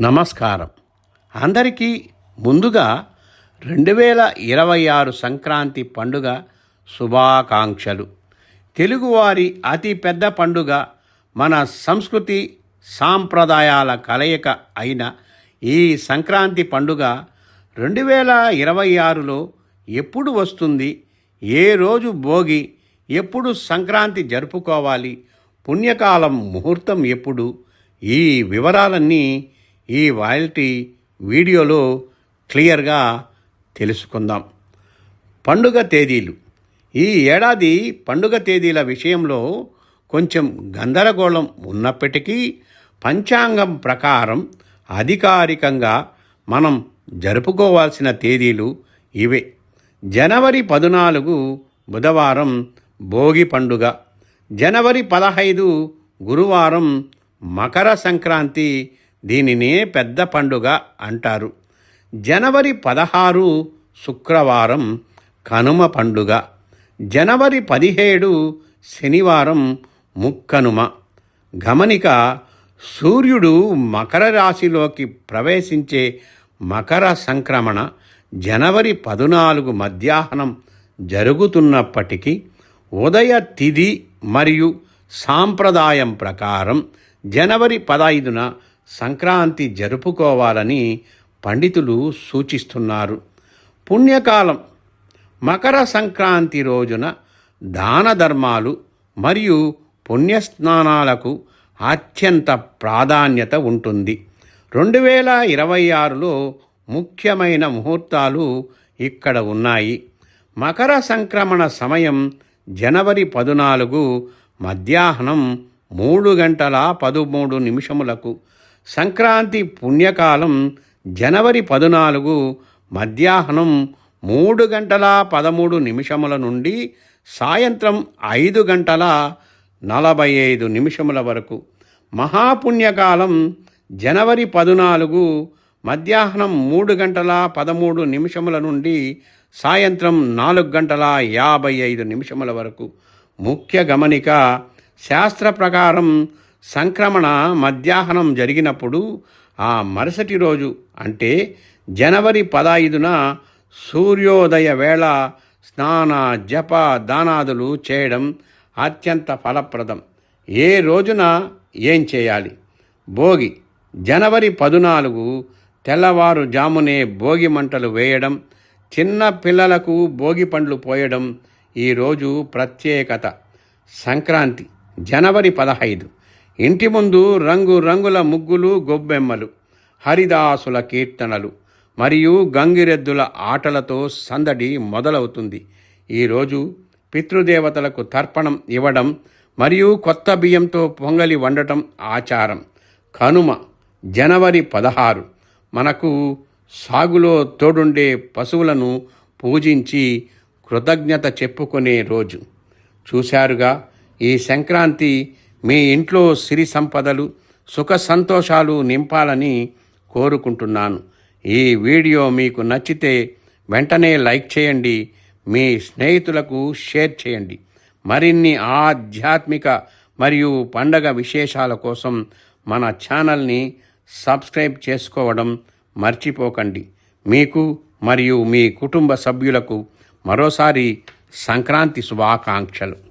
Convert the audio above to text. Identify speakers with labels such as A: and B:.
A: నమస్కారం. అందరికీ ముందుగా రెండు వేల ఇరవై ఆరు సంక్రాంతి పండుగ శుభాకాంక్షలు. తెలుగువారి అతి పెద్ద పండుగ మన సంస్కృతి సాంప్రదాయాల కలయిక అయిన ఈ సంక్రాంతి పండుగ రెండు వేల ఇరవై ఆరులో ఎప్పుడు వస్తుంది ఏ రోజు భోగి ఎప్పుడు సంక్రాంతి జరుపుకోవాలి పుణ్యకాలం ముహూర్తం ఎప్పుడు ఈ వివరాలన్నీ ఈ వాయిల్టీ వీడియోలో క్లియర్గా తెలుసుకుందాం. పండుగ తేదీలు. ఈ ఏడాది పండుగ తేదీల విషయంలో కొంచెం గందరగోళం ఉన్నప్పటికీ పంచాంగం ప్రకారం అధికారికంగా మనం జరుపుకోవాల్సిన తేదీలు ఇవే. జనవరి పద్నాలుగు బుధవారం భోగి పండుగ. జనవరి పదహైదు గురువారం మకర సంక్రాంతి దీనినే పెద్ద పండుగ అంటారు. జనవరి పదహారు శుక్రవారం కనుమ పండుగ. జనవరి పదిహేడు శనివారం ముక్కనుమ. గమనిక సూర్యుడు మకర రాశిలోకి ప్రవేశించే మకర సంక్రమణ జనవరి పద్నాలుగు మధ్యాహ్నం జరుగుతున్నప్పటికీ ఉదయ తిథి మరియు సాంప్రదాయం ప్రకారం జనవరి పదైదున సంక్రాంతి జరుపుకోవాలని పండితులు సూచిస్తున్నారు. పుణ్యకాలం మకర సంక్రాంతి రోజున దాన ధర్మాలు మరియు పుణ్యస్నానాలకు అత్యంత ప్రాధాన్యత ఉంటుంది. రెండు వేల ఇరవై ఆరులో ముఖ్యమైన ముహూర్తాలు ఇక్కడ ఉన్నాయి. మకర సంక్రమణ సమయం జనవరి పద్నాలుగు మధ్యాహ్నం మూడు గంటల పదమూడు నిమిషములకు సంక్రాంతి పుణ్యకాలం జనవరి పద్నాలుగు మధ్యాహ్నం మూడు గంటల పదమూడు నిమిషముల నుండి సాయంత్రం ఐదు గంటల నలభై ఐదు నిమిషముల వరకు. మహాపుణ్యకాలం జనవరి పద్నాలుగు మధ్యాహ్నం మూడు గంటల పదమూడు నిమిషముల నుండి సాయంత్రం నాలుగు గంటల యాభై ఐదు నిమిషముల వరకు. ముఖ్య గమనిక శాస్త్ర ప్రకారం సంక్రమణ మధ్యాహ్నం జరిగినప్పుడు ఆ మరుసటి రోజు అంటే జనవరి పదహైదున సూర్యోదయ వేళ స్నాన జప దానాదులు చేయడం అత్యంత ఫలప్రదం. ఏ రోజున ఏం చేయాలి? భోగి జనవరి పదునాలుగు తెల్లవారు జామునే భోగి మంటలు వేయడం చిన్న పిల్లలకు భోగి పండ్లు పోయడం ఈరోజు ప్రత్యేకత. సంక్రాంతి జనవరి పదహైదు. ఇంటి ముందు రంగు రంగుల ముగ్గులు గొబ్బెమ్మలు హరిదాసుల కీర్తనలు మరియు గంగిరెద్దుల ఆటలతో సందడి మొదలవుతుంది. ఈరోజు పితృదేవతలకు తర్పణం ఇవ్వడం మరియు కొత్త బియ్యంతో పొంగలి వండటం ఆచారం. కనుమ జనవరి పదహారు మనకు సాగులో తోడుండే పశువులను పూజించి కృతజ్ఞత చెప్పుకునే రోజు. చూశారుగా ఈ సంక్రాంతి మీ ఇంట్లో సిరి సంపదలు సుఖ సంతోషాలు నింపాలని కోరుకుంటున్నాను. ఈ వీడియో మీకు నచ్చితే వెంటనే లైక్ చేయండి మీ స్నేహితులకు షేర్ చేయండి. మరిన్ని ఆధ్యాత్మిక మరియు పండగ విశేషాల కోసం మన ఛానల్ని సబ్స్క్రైబ్ చేసుకోవడం మర్చిపోకండి. మీకు మరియు మీ కుటుంబ సభ్యులకు మరోసారి సంక్రాంతి శుభాకాంక్షలు.